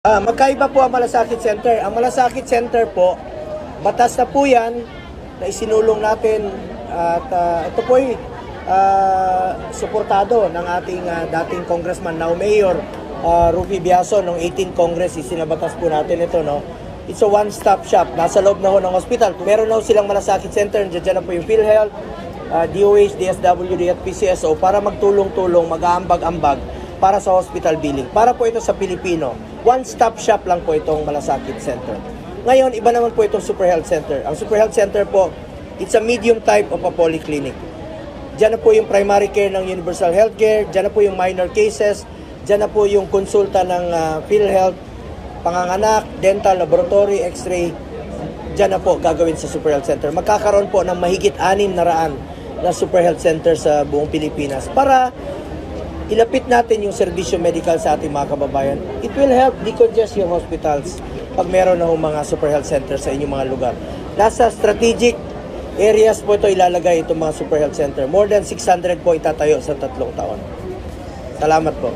Ah, magkaiba po ang Malasakit Center. Ang Malasakit Center po, batas na po yan na isinulong natin at ah, ito po ay ah, suportado ng ating ah, dating congressman, now Mayor uh, Rufi Biaso, noong 18 Congress, isinabatas po natin ito, no? It's a one-stop shop. Nasa loob na ho ng hospital. Meron na ho silang Malasakit Center, Diyan dyan na po yung PhilHealth, uh, DOH, DSWD at PCSO para magtulong-tulong, mag-aambag-ambag para sa hospital billing. Para po ito sa Pilipino. One-stop shop lang po itong Malasakit Center. Ngayon, iba naman po itong Super Health Center. Ang Super Health Center po, it's a medium type of a polyclinic. Diyan na po yung primary care ng Universal Healthcare, diyan na po yung minor cases, diyan na po yung konsulta ng uh, PhilHealth, panganganak, dental, laboratory, x-ray, Diyan na po gagawin sa Super Health Center. Magkakaroon po ng mahigit anim na raan na Super Health Center sa buong Pilipinas para ilapit natin yung serbisyo medical sa ating mga kababayan. It will help decongest yung hospitals pag meron na mga Super Health Center sa inyong mga lugar. Nasa strategic areas po ito ilalagay itong mga Super Health Center. More than 600 po itatayo sa tatlong taon. Salamat po.